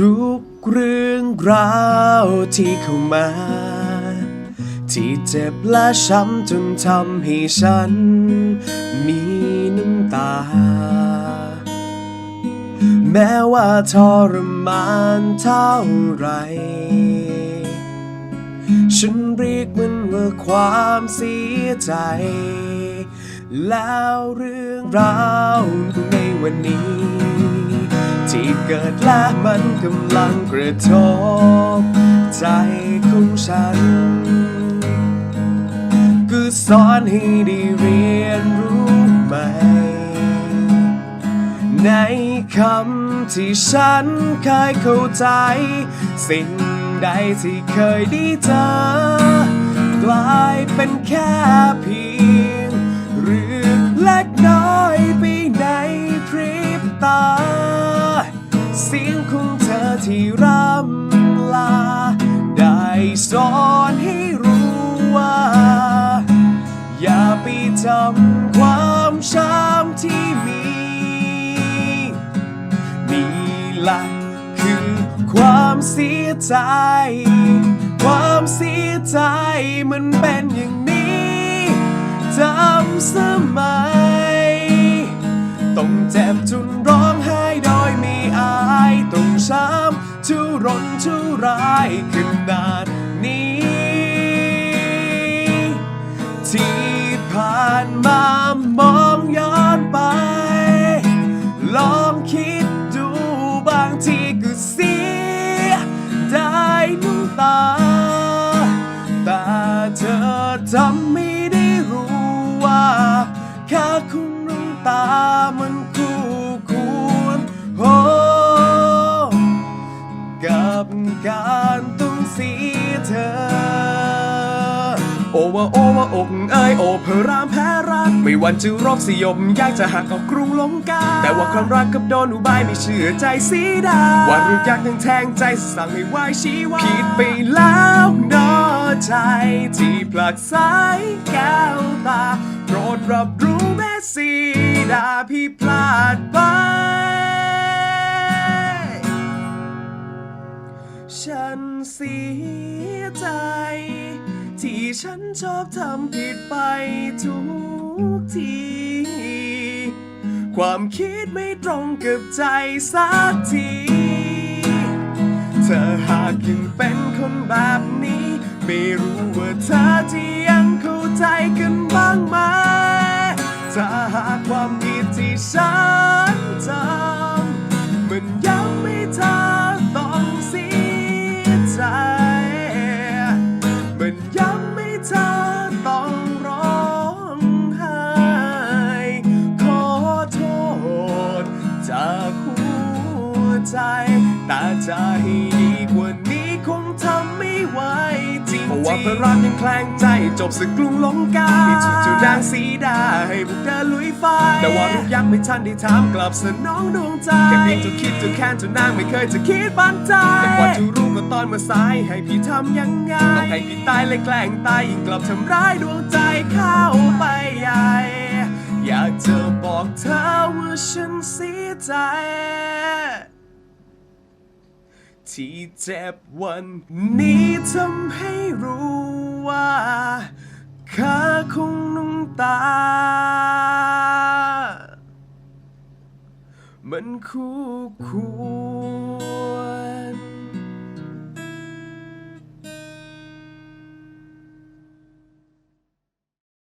ทุกเรื่องราวที่เข้ามา ที่เจ็บและช้ำจนทำให้ฉัน มีน้ำตา แม้ว่าทรมานเท่าไร ฉันเรียกมันว่าความเสียใจ แล้วเรื่องราวในวันนี้ เกิดและมันกำลังกระทบใจของฉัน ก็สอนให้ได้เรียนรู้ใหม่ ในคำที่ฉันเคยเข้าใจ สิ่งใดที่เคยได้เจอกลายเป็นแค่เพียง สอนให้รู้ว่า อย่าไปจำความช้ำที่มีนี่หละคือความเสียใจ ความเสียใจมันเป็นอย่างนี้จำสมัย ต้องเจ็บจนร้องไห้โดยไม่อาย ต้องช้ำทุรนทุรายขนาด นี้ ที่ผ่านมามองย้อนไป ลองคิดดูบางทีก็เสียได้น้ำตา แต่เธอทำไม่ได้รู้ว่าค่าคุณน้ำตามันคู่ควรโอ้กับการต้องเสีเธอ โอว่าโอว่าอกเอ้ยโอเพอรามแพ้รัก ไม่วันจะรบสยมอยากจะหักออกกรุงลงกา แต่ว่าความรักกับโดนอุบายไม่เชื่อใจสีดาว่ารู้ยักทั้งแทงใจสั่งให้วายชีวาผิดไปแล้วนอใจ ที่ผลักสายแก้วตาโปรดรับรู้แม่สีดาพี่พลาดไป เสียใจ ที่ฉันชอบทำผิดไปทุกที ความคิดไม่ตรงกับใจสักที เธอหากยังเป็นคนแบบนี้ ไม่รู้ว่าเธอจะยังเข้าใจกันบ้างไหมถ้าหากความผิดที่ฉัน ใจแต่จะให้ดีกว่านี้คงทำไม่ไหวจริงๆเพราะว่าพระรามยังแคลงใจจบศึกกรุงลงกาที่จุดจุดางสีดาให้บุกเดินลุยไฟ แต่ว่ารูปยักษ์ไม่ทันได้ถามกลับสนองดวงใจแค่เพียงจะคิดจะแค้นจะนางไม่เคยจะคิดบันใจแต่กว่าจะรู้ก็ตอนเมื่อสายให้พี่ทำยังไงต้องให้พี่ตายเลยแกล้งตายยิ่งกลับทำร้ายดวงใจเข้าไปใหญ่อยากจะบอกเธอว่าฉันเสียใจ ที่เจ็บวันนี้ทำให้รู้ว่าค่าของน้ำตา มันคู่คว